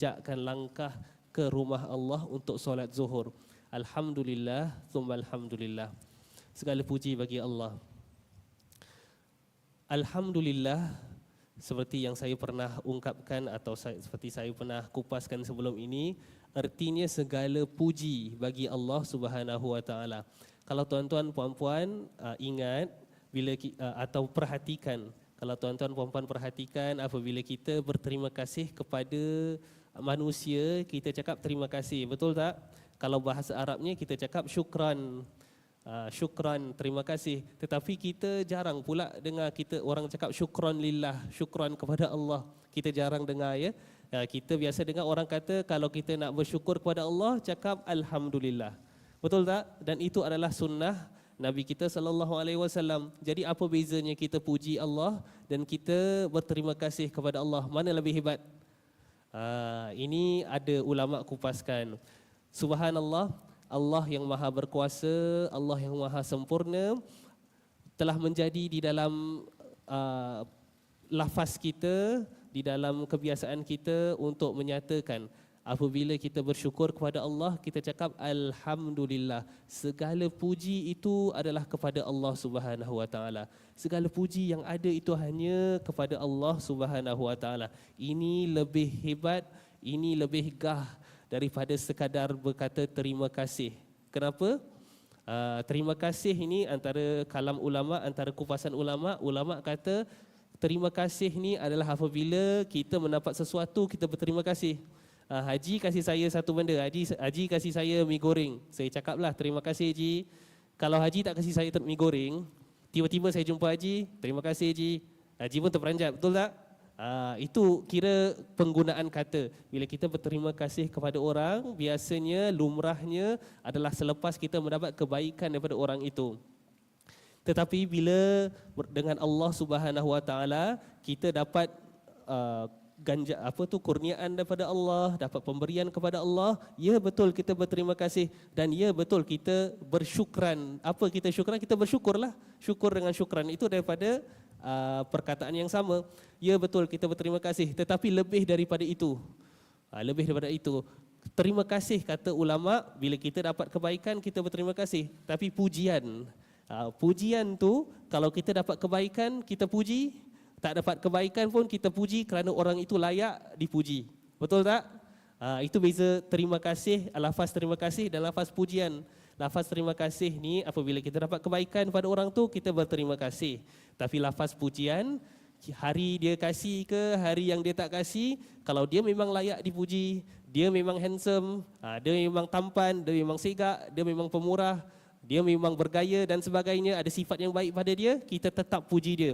menjakkan langkah ke rumah Allah untuk solat zuhur. Alhamdulillah, thumma alhamdulillah. Segala puji bagi Allah. Alhamdulillah seperti yang saya pernah ungkapkan atau saya, seperti saya pernah kupaskan sebelum ini artinya segala puji bagi Allah Subhanahu wa taala. Kalau tuan-tuan puan-puan uh, ingat bila uh, atau perhatikan kalau tuan-tuan puan-puan perhatikan apabila kita berterima kasih kepada manusia kita cakap terima kasih betul tak? Kalau bahasa Arabnya kita cakap syukran uh, syukran terima kasih tetapi kita jarang pula dengar kita orang cakap syukran lillah syukran kepada Allah kita jarang dengar ya uh, kita biasa dengar orang kata kalau kita nak bersyukur kepada Allah cakap alhamdulillah betul tak dan itu adalah sunnah Nabi kita sallallahu alaihi wasallam. Jadi apa bezanya kita puji Allah dan kita berterima kasih kepada Allah? Mana lebih hebat? Uh, ini ada ulama kupaskan. Subhanallah, Allah yang maha berkuasa, Allah yang maha sempurna telah menjadi di dalam uh, lafaz kita, di dalam kebiasaan kita untuk menyatakan apabila kita bersyukur kepada Allah, kita cakap alhamdulillah. Segala puji itu adalah kepada Allah Subhanahu wa taala. Segala puji yang ada itu hanya kepada Allah Subhanahu wa taala. Ini lebih hebat, ini lebih gah daripada sekadar berkata terima kasih. Kenapa? Uh, terima kasih ini antara kalam ulama, antara kupasan ulama, ulama kata terima kasih ini adalah apabila kita mendapat sesuatu kita berterima kasih. Uh, Haji kasih saya satu benda, Haji Haji kasih saya mi goreng. Saya cakaplah terima kasih Haji. Kalau Haji tak kasih saya mi goreng, tiba-tiba saya jumpa Haji, terima kasih Haji. Haji pun terperanjat, betul tak? Uh, itu kira penggunaan kata. Bila kita berterima kasih kepada orang, biasanya lumrahnya adalah selepas kita mendapat kebaikan daripada orang itu. Tetapi bila dengan Allah Subhanahu Wa Taala kita dapat uh, ganja apa tu kurniaan daripada Allah, dapat pemberian kepada Allah, ya betul kita berterima kasih dan ya betul kita bersyukran. Apa kita syukran? Kita bersyukurlah. Syukur dengan syukran itu daripada uh, perkataan yang sama. Ya betul kita berterima kasih tetapi lebih daripada itu. Uh, lebih daripada itu. Terima kasih kata ulama bila kita dapat kebaikan kita berterima kasih tapi pujian uh, pujian tu kalau kita dapat kebaikan kita puji tak dapat kebaikan pun kita puji kerana orang itu layak dipuji. Betul tak? Uh, itu beza terima kasih, lafaz terima kasih dan lafaz pujian. Lafaz terima kasih ni apabila kita dapat kebaikan pada orang tu kita berterima kasih. Tapi lafaz pujian hari dia kasih ke hari yang dia tak kasih kalau dia memang layak dipuji, dia memang handsome, ah, dia memang tampan, dia memang segak, dia memang pemurah, dia memang bergaya dan sebagainya, ada sifat yang baik pada dia, kita tetap puji dia.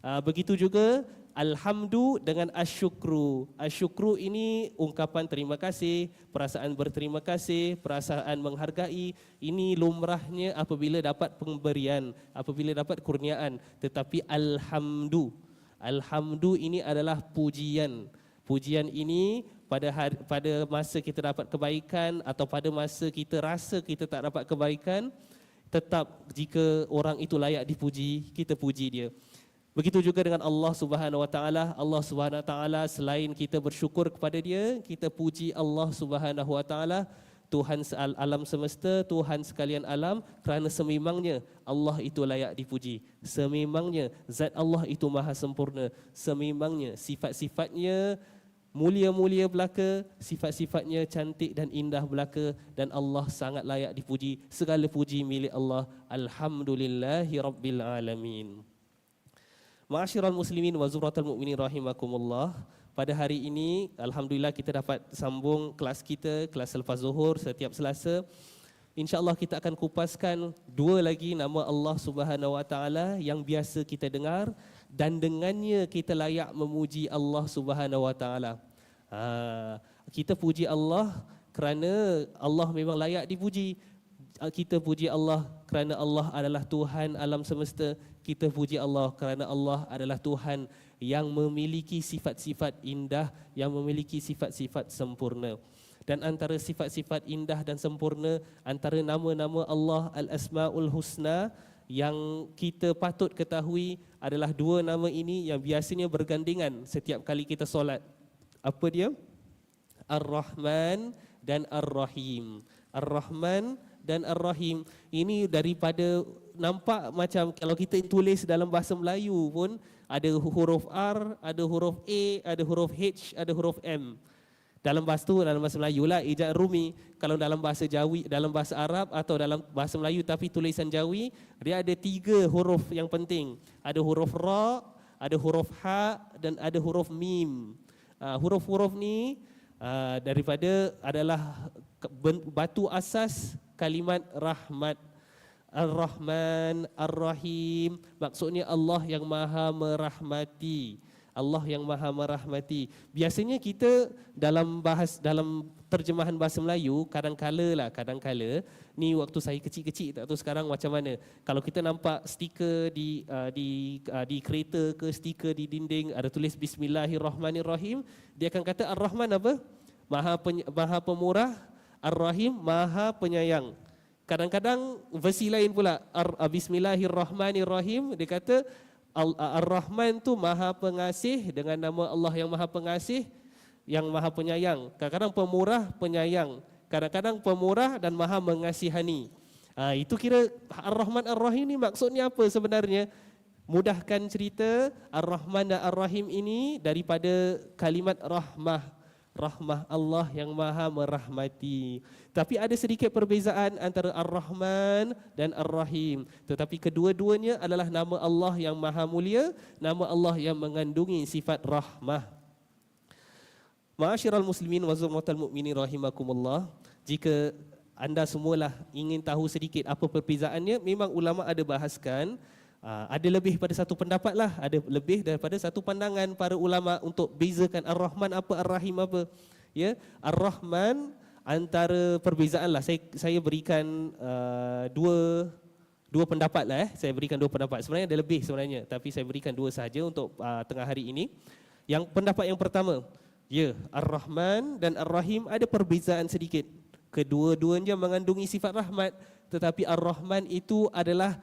Ah, begitu juga Alhamdu dengan asyukru. Asyukru ini ungkapan terima kasih, perasaan berterima kasih, perasaan menghargai. Ini lumrahnya apabila dapat pemberian, apabila dapat kurniaan. Tetapi Alhamdu. Alhamdu ini adalah pujian. Pujian ini pada hari, pada masa kita dapat kebaikan atau pada masa kita rasa kita tak dapat kebaikan, tetap jika orang itu layak dipuji, kita puji dia. Begitu juga dengan Allah Subhanahu Wa Taala. Allah Subhanahu Wa Taala selain kita bersyukur kepada Dia, kita puji Allah Subhanahu Wa Taala, Tuhan alam semesta, Tuhan sekalian alam kerana sememangnya Allah itu layak dipuji. Sememangnya zat Allah itu maha sempurna. Sememangnya sifat-sifatnya mulia-mulia belaka, sifat-sifatnya cantik dan indah belaka dan Allah sangat layak dipuji. Segala puji milik Allah. Alhamdulillahi rabbil alamin. Ma'asyiral muslimin wa zuratul mu'minin rahimakumullah. Pada hari ini alhamdulillah kita dapat sambung kelas kita kelas selepas zuhur setiap Selasa. Insya-Allah kita akan kupaskan dua lagi nama Allah Subhanahu wa taala yang biasa kita dengar dan dengannya kita layak memuji Allah Subhanahu wa taala. Ha, kita puji Allah kerana Allah memang layak dipuji. Kita puji Allah kerana Allah adalah Tuhan alam semesta kita puji Allah kerana Allah adalah Tuhan yang memiliki sifat-sifat indah, yang memiliki sifat-sifat sempurna. Dan antara sifat-sifat indah dan sempurna, antara nama-nama Allah Al-Asma'ul Husna yang kita patut ketahui adalah dua nama ini yang biasanya bergandingan setiap kali kita solat. Apa dia? Ar-Rahman dan Ar-Rahim. Ar-Rahman dan Ar-Rahim. Ini daripada nampak macam kalau kita tulis dalam bahasa Melayu pun ada huruf R, ada huruf A, ada huruf H, ada huruf M. Dalam bahasa tu dalam bahasa Melayu lah ijaz rumi. Kalau dalam bahasa Jawi, dalam bahasa Arab atau dalam bahasa Melayu tapi tulisan Jawi, dia ada tiga huruf yang penting. Ada huruf ra, ada huruf ha dan ada huruf mim. Uh, huruf-huruf ni uh, daripada adalah batu asas kalimat rahmat. Ar-Rahman, Ar-Rahim, maksudnya Allah yang Maha merahmati. Allah yang Maha merahmati. Biasanya kita dalam bahas dalam terjemahan bahasa Melayu kadang-kala lah, kadang-kala ni waktu saya kecil-kecil tak tahu sekarang macam mana. Kalau kita nampak stiker di uh, di uh, di kereta ke stiker di dinding ada tulis bismillahirrahmanirrahim, dia akan kata Ar-Rahman apa? Maha peny- Maha pemurah, Ar-Rahim Maha penyayang. Kadang-kadang versi lain pula Ar- Bismillahirrahmanirrahim dia kata Ar-Rahman tu maha pengasih dengan nama Allah yang maha pengasih yang maha penyayang. Kadang-kadang pemurah penyayang. Kadang-kadang pemurah dan maha mengasihani. Ha, itu kira Ar-Rahman Ar-Rahim ni maksudnya apa sebenarnya? Mudahkan cerita Ar-Rahman dan Ar-Rahim ini daripada kalimat rahmah rahmah Allah yang maha merahmati. Tapi ada sedikit perbezaan antara Ar-Rahman dan Ar-Rahim. Tetapi kedua-duanya adalah nama Allah yang maha mulia, nama Allah yang mengandungi sifat rahmah. Ma'asyiral muslimin wa zurmatal mu'minin rahimakumullah. Jika anda semualah ingin tahu sedikit apa perbezaannya, memang ulama ada bahaskan Uh, ada lebih pada satu pendapat lah, ada lebih daripada satu pandangan para ulama untuk bezakan Ar-Rahman apa Ar-Rahim apa. Ya, Ar-Rahman antara perbezaan lah. Saya saya berikan uh, dua dua pendapat lah. Eh. Saya berikan dua pendapat. Sebenarnya ada lebih sebenarnya, tapi saya berikan dua saja untuk uh, tengah hari ini. Yang pendapat yang pertama, ya Ar-Rahman dan Ar-Rahim ada perbezaan sedikit. Kedua-duanya mengandungi sifat rahmat, tetapi Ar-Rahman itu adalah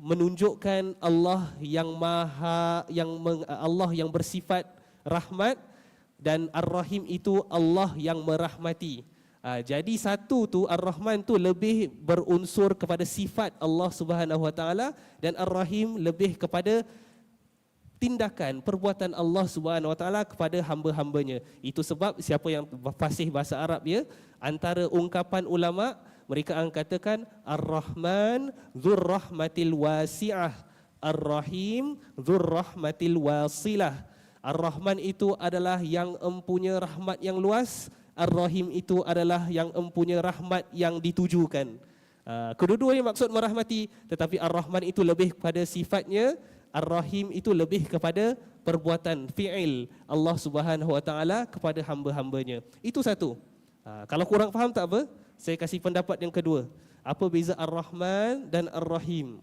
menunjukkan Allah yang maha yang Allah yang bersifat rahmat dan Ar-Rahim itu Allah yang merahmati. Uh, jadi satu tu Ar-Rahman tu lebih berunsur kepada sifat Allah Subhanahu Wa Taala dan Ar-Rahim lebih kepada tindakan perbuatan Allah Subhanahu Wa Taala kepada hamba-hambanya. Itu sebab siapa yang fasih bahasa Arab ya antara ungkapan ulama mereka akan katakan Ar-Rahman Dzurrahmatil Wasi'ah Ar-Rahim Dzurrahmatil Wasilah Ar-Rahman itu adalah yang empunya rahmat yang luas Ar-Rahim itu adalah yang empunya rahmat yang ditujukan uh, Kedua-duanya maksud merahmati Tetapi Ar-Rahman itu lebih kepada sifatnya Ar-Rahim itu lebih kepada perbuatan fi'il Allah Subhanahu Wa Taala kepada hamba-hambanya. Itu satu. Uh, kalau kurang faham tak apa? Saya kasih pendapat yang kedua. Apa beza Ar-Rahman dan Ar-Rahim?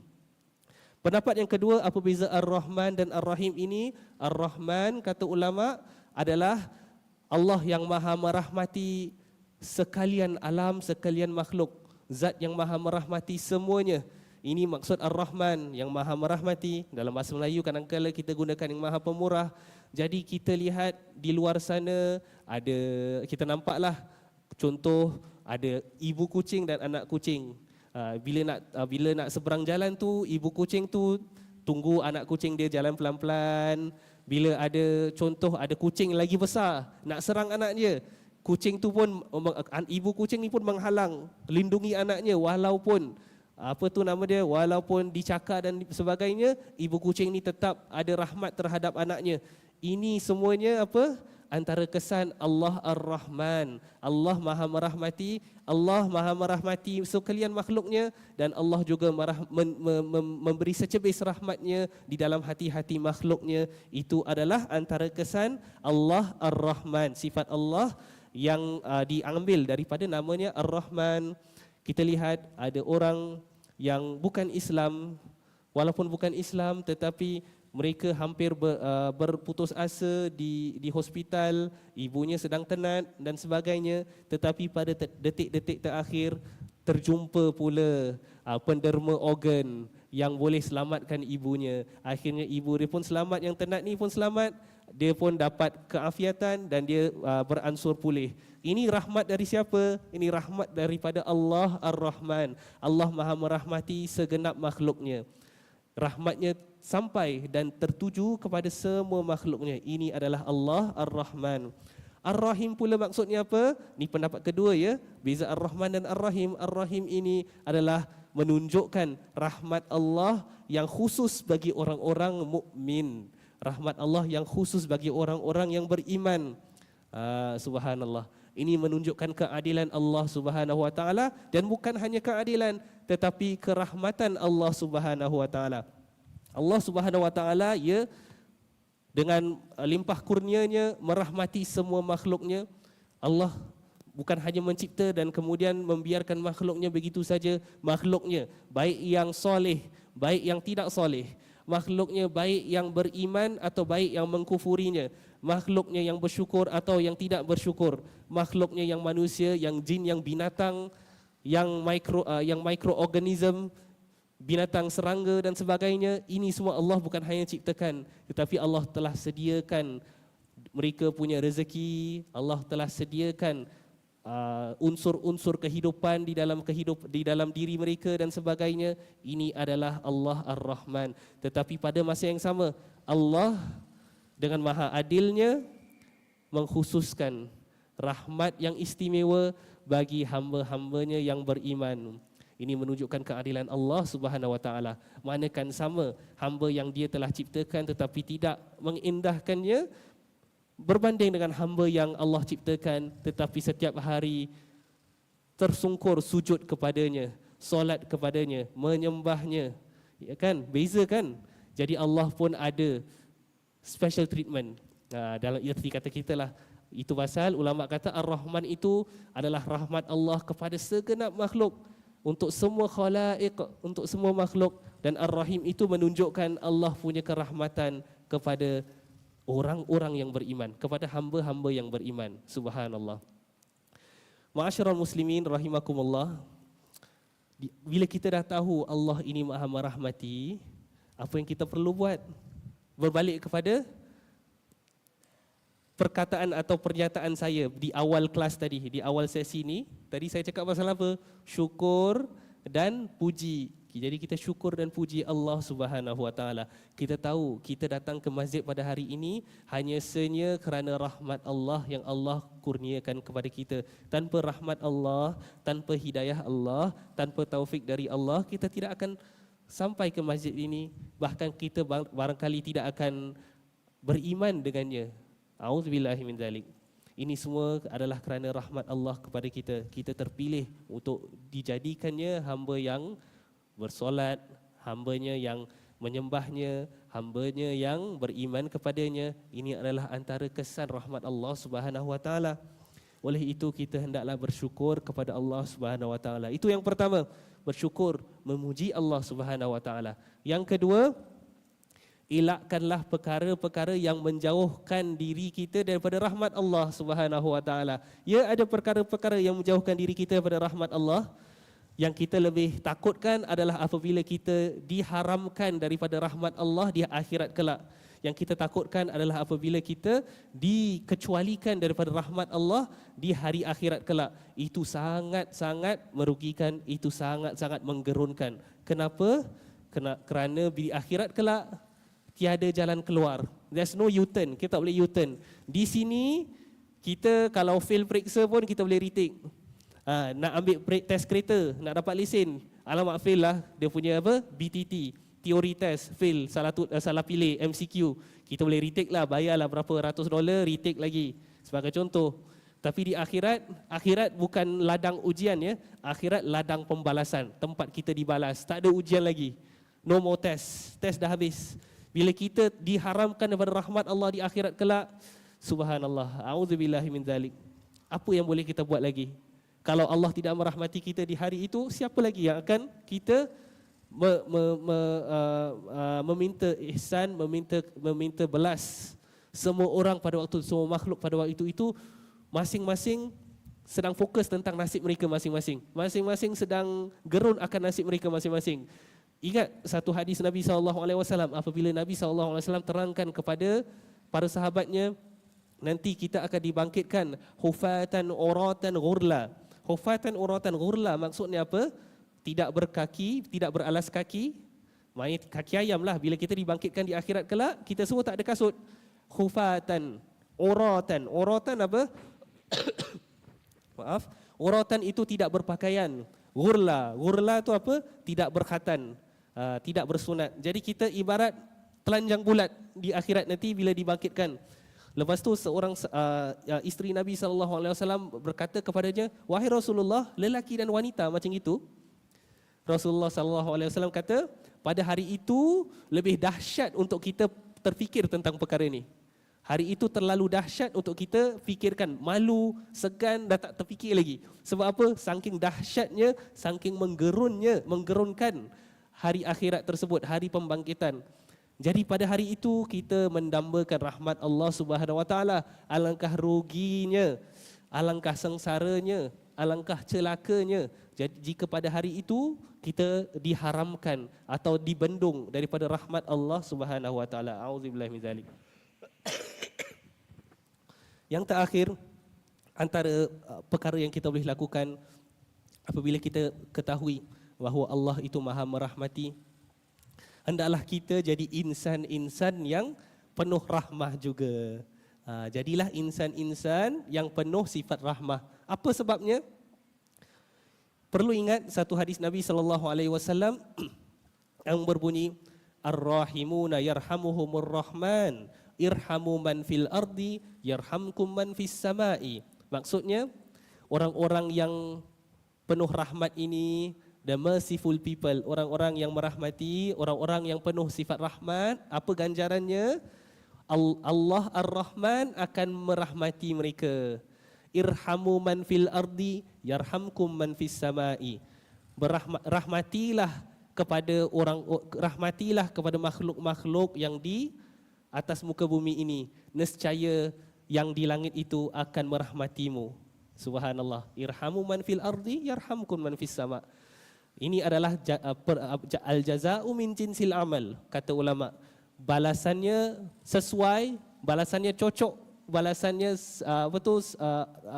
Pendapat yang kedua, apa beza Ar-Rahman dan Ar-Rahim ini? Ar-Rahman, kata ulama, adalah Allah yang maha merahmati sekalian alam, sekalian makhluk. Zat yang maha merahmati semuanya. Ini maksud Ar-Rahman yang maha merahmati. Dalam bahasa Melayu kadang-kadang kita gunakan yang maha pemurah. Jadi kita lihat di luar sana, ada kita nampaklah contoh ada ibu kucing dan anak kucing. Uh, bila nak uh, bila nak seberang jalan tu, ibu kucing tu tunggu anak kucing dia jalan pelan-pelan. Bila ada contoh ada kucing lagi besar nak serang anaknya, kucing tu pun ibu kucing ni pun menghalang, lindungi anaknya walaupun apa tu nama dia walaupun dicakar dan sebagainya, ibu kucing ni tetap ada rahmat terhadap anaknya. Ini semuanya apa? Antara kesan Allah Ar-Rahman. Allah Maha merahmati, Allah Maha merahmati sekalian makhluknya dan Allah juga merah, mem, mem, memberi secebis rahmatnya di dalam hati-hati makhluknya. Itu adalah antara kesan Allah Ar-Rahman. Sifat Allah yang uh, diambil daripada namanya Ar-Rahman. Kita lihat ada orang yang bukan Islam walaupun bukan Islam tetapi mereka hampir ber, uh, berputus asa di di hospital, ibunya sedang tenat dan sebagainya, tetapi pada detik-detik terakhir terjumpa pula uh, penderma organ yang boleh selamatkan ibunya. Akhirnya ibu dia pun selamat, yang tenat ni pun selamat dia pun dapat keafiatan dan dia uh, beransur pulih. Ini rahmat dari siapa? Ini rahmat daripada Allah Ar-Rahman. Allah Maha merahmati segenap makhluknya. Rahmatnya sampai dan tertuju kepada semua makhluknya. Ini adalah Allah Ar-Rahman. Ar-Rahim pula maksudnya apa? Ini pendapat kedua ya. Beza Ar-Rahman dan Ar-Rahim. Ar-Rahim ini adalah menunjukkan rahmat Allah yang khusus bagi orang-orang mukmin rahmat Allah yang khusus bagi orang-orang yang beriman. Uh, subhanallah. Ini menunjukkan keadilan Allah Subhanahu wa taala dan bukan hanya keadilan tetapi kerahmatan Allah Subhanahu wa taala. Allah Subhanahu wa taala ya dengan limpah kurnianya merahmati semua makhluknya. Allah bukan hanya mencipta dan kemudian membiarkan makhluknya begitu saja makhluknya baik yang soleh baik yang tidak soleh makhluknya baik yang beriman atau baik yang mengkufurinya makhluknya yang bersyukur atau yang tidak bersyukur makhluknya yang manusia yang jin yang binatang yang mikro uh, yang mikroorganism binatang serangga dan sebagainya ini semua Allah bukan hanya ciptakan tetapi Allah telah sediakan mereka punya rezeki Allah telah sediakan uh, unsur-unsur kehidupan di dalam kehidup di dalam diri mereka dan sebagainya ini adalah Allah Ar-Rahman. Tetapi pada masa yang sama Allah dengan maha adilnya mengkhususkan rahmat yang istimewa bagi hamba-hambanya yang beriman ini menunjukkan keadilan Allah Subhanahu wa taala. Manakan sama hamba yang dia telah ciptakan tetapi tidak mengindahkannya berbanding dengan hamba yang Allah ciptakan tetapi setiap hari tersungkur sujud kepadanya solat kepadanya menyembahnya. Ya kan? Beza kan? Jadi Allah pun ada special treatment. Nah, dalam erti kata kita lah itu pasal ulama kata ar-rahman itu adalah rahmat Allah kepada segenap makhluk untuk semua khalaik untuk semua makhluk. Dan ar-rahim itu menunjukkan Allah punya kerahmatan kepada orang-orang yang beriman. Kepada hamba-hamba yang beriman. Subhanallah. Ma'asyiral muslimin rahimakumullah. Bila kita dah tahu Allah ini Maha merahmati apa yang kita perlu buat? Berbalik kepada perkataan atau pernyataan saya di awal kelas tadi di awal sesi ini tadi saya cakap pasal apa syukur dan puji jadi kita syukur dan puji Allah Subhanahu Wa Taala. Kita tahu kita datang ke masjid pada hari ini hanya senya kerana rahmat Allah yang Allah kurniakan kepada kita. Tanpa rahmat Allah, tanpa hidayah Allah, tanpa taufik dari Allah, kita tidak akan sampai ke masjid ini. Bahkan kita barangkali tidak akan beriman dengannya. Auzubillahi min zalik. Ini semua adalah kerana rahmat Allah kepada kita. Kita terpilih untuk dijadikannya hamba yang bersolat, hambanya yang menyembahnya, hambanya yang beriman kepadanya. Ini adalah antara kesan rahmat Allah Subhanahu Wa Taala. Oleh itu kita hendaklah bersyukur kepada Allah Subhanahu Wa Taala. Itu yang pertama, bersyukur, memuji Allah Subhanahu Wa Taala. Yang kedua, elakkanlah perkara-perkara yang menjauhkan diri kita daripada rahmat Allah Subhanahu Wa Taala. Ya ada perkara-perkara yang menjauhkan diri kita daripada rahmat Allah yang kita lebih takutkan adalah apabila kita diharamkan daripada rahmat Allah di akhirat kelak. Yang kita takutkan adalah apabila kita dikecualikan daripada rahmat Allah di hari akhirat kelak. Itu sangat-sangat merugikan, itu sangat-sangat menggerunkan. Kenapa? Kena, kerana di akhirat kelak tiada jalan keluar. There's no U-turn, kita tak boleh U-turn. Di sini kita kalau fail periksa pun kita boleh retake ha, nak ambil test kereta, nak dapat lesen, alamak fail lah dia punya apa? BTT, teori test, fail, salah tu, uh, salah pilih MCQ. Kita boleh retake lah, bayarlah berapa ratus dolar, retake lagi. Sebagai contoh. Tapi di akhirat, akhirat bukan ladang ujian ya. Akhirat ladang pembalasan, tempat kita dibalas. Tak ada ujian lagi. No more test. Test dah habis. Bila kita diharamkan daripada rahmat Allah di akhirat kelak, subhanallah, auzubillahi min zalik. Apa yang boleh kita buat lagi? kalau Allah tidak merahmati kita di hari itu, siapa lagi yang akan kita me, me, me, uh, uh, meminta ihsan, meminta meminta belas semua orang pada waktu semua makhluk pada waktu itu itu masing-masing sedang fokus tentang nasib mereka masing-masing. Masing-masing sedang gerun akan nasib mereka masing-masing. Ingat satu hadis Nabi wasallam apabila Nabi wasallam terangkan kepada para sahabatnya nanti kita akan dibangkitkan hufatan uratan ghurla. Hufatan uratan ghurla maksudnya apa? Tidak berkaki, tidak beralas kaki. Main kaki ayam lah bila kita dibangkitkan di akhirat kelak, kita semua tak ada kasut. Hufatan uratan. Uratan apa? Maaf. Uratan itu tidak berpakaian. Ghurla. Ghurla itu apa? Tidak berkhatan. Uh, tidak bersunat. Jadi kita ibarat telanjang bulat di akhirat nanti bila dibangkitkan. Lepas tu seorang uh, isteri Nabi sallallahu alaihi wasallam berkata kepadanya, "Wahai Rasulullah, lelaki dan wanita macam itu?" Rasulullah sallallahu alaihi wasallam kata, "Pada hari itu lebih dahsyat untuk kita terfikir tentang perkara ini." Hari itu terlalu dahsyat untuk kita fikirkan malu, segan dan tak terfikir lagi. Sebab apa? Saking dahsyatnya, saking menggerunnya, menggerunkan hari akhirat tersebut, hari pembangkitan. Jadi pada hari itu kita mendambakan rahmat Allah Subhanahu Wa Taala. Alangkah ruginya, alangkah sengsaranya, alangkah celakanya. Jadi jika pada hari itu kita diharamkan atau dibendung daripada rahmat Allah Subhanahu Wa Taala. Auzubillahi min zalik. Yang terakhir antara uh, perkara yang kita boleh lakukan apabila kita ketahui bahawa Allah itu Maha merahmati hendaklah kita jadi insan-insan yang penuh rahmah juga. Ha, jadilah insan-insan yang penuh sifat rahmah. Apa sebabnya? Perlu ingat satu hadis Nabi sallallahu alaihi wasallam yang berbunyi Ar-Rahimuna yarhamuhumur Rahman irhamu man fil ardi yarhamkum man fis samai. Maksudnya orang-orang yang penuh rahmat ini the merciful people, orang-orang yang merahmati, orang-orang yang penuh sifat rahmat, apa ganjarannya? Allah Ar-Rahman akan merahmati mereka. Irhamu man fil ardi yarhamkum man fis samai. Berahmatilah kepada orang rahmatilah kepada makhluk-makhluk yang di atas muka bumi ini nescaya yang di langit itu akan merahmatimu subhanallah irhamu man fil ardi yarhamkum man fis sama ini adalah al jazaa'u min jinsil amal kata ulama balasannya sesuai balasannya cocok balasannya apa tu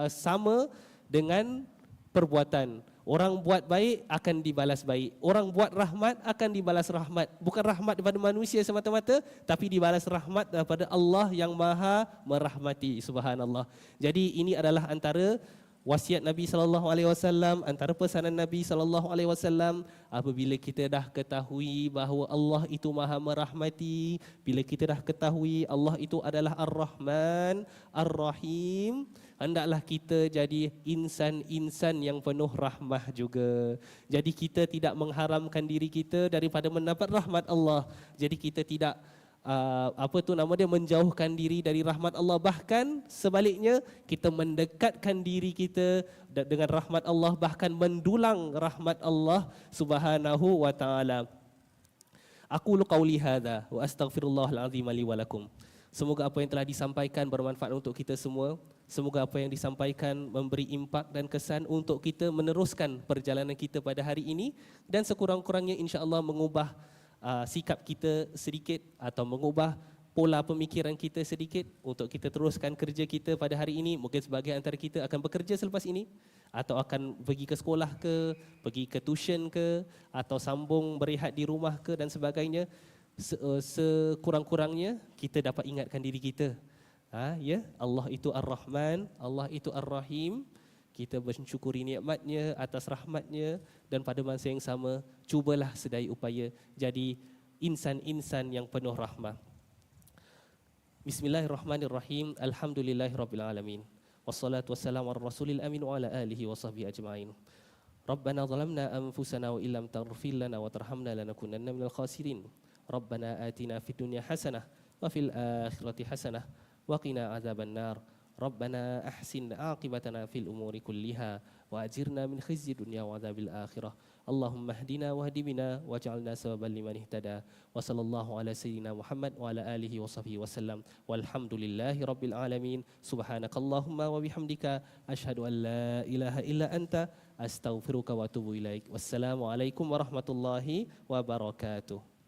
sama dengan perbuatan Orang buat baik akan dibalas baik. Orang buat rahmat akan dibalas rahmat. Bukan rahmat daripada manusia semata-mata, tapi dibalas rahmat daripada Allah yang maha merahmati. Subhanallah. Jadi ini adalah antara wasiat Nabi sallallahu alaihi wasallam antara pesanan Nabi sallallahu alaihi wasallam apabila kita dah ketahui bahawa Allah itu Maha merahmati bila kita dah ketahui Allah itu adalah Ar-Rahman Ar-Rahim hendaklah kita jadi insan-insan yang penuh rahmah juga. Jadi kita tidak mengharamkan diri kita daripada mendapat rahmat Allah. Jadi kita tidak uh, apa tu nama dia menjauhkan diri dari rahmat Allah. Bahkan sebaliknya kita mendekatkan diri kita dengan rahmat Allah bahkan mendulang rahmat Allah Subhanahu wa taala. Aku qauli hadza wa astaghfirullahal azim li wa lakum. Semoga apa yang telah disampaikan bermanfaat untuk kita semua. Semoga apa yang disampaikan memberi impak dan kesan untuk kita meneruskan perjalanan kita pada hari ini. Dan sekurang-kurangnya insya-Allah mengubah uh, sikap kita sedikit atau mengubah pola pemikiran kita sedikit untuk kita teruskan kerja kita pada hari ini. Mungkin sebagian antara kita akan bekerja selepas ini atau akan pergi ke sekolah ke, pergi ke tuition ke atau sambung berehat di rumah ke dan sebagainya. Uh, sekurang-kurangnya kita dapat ingatkan diri kita. Ha, ya, Allah itu Ar-Rahman, Allah itu Ar-Rahim kita bersyukuri nikmatnya atas rahmatnya dan pada masa yang sama cubalah sedaya upaya jadi insan-insan yang penuh rahmat. Bismillahirrahmanirrahim. Alhamdulillahirabbil alamin. Wassalatu wassalamu ala rasulil amin wa ala alihi wa sahbihi ajma'in. Wa illam taghfir lana wa tarhamna lanakunanna minal khasirin. Rabbana atina fid dunya hasanah wa fil akhirati hasanah wa qina azaban nar. ربنا أحسن عاقبتنا في الأمور كلها وأجرنا من خزي الدنيا وعذاب الآخرة. اللهم اهدنا واهد بنا واجعلنا سببا لمن اهتدى. وصلى الله على سيدنا محمد وعلى آله وصحبه وسلم. والحمد لله رب العالمين. سبحانك اللهم وبحمدك أشهد أن لا إله إلا أنت. أستغفرك وأتوب إليك. والسلام عليكم ورحمة الله وبركاته.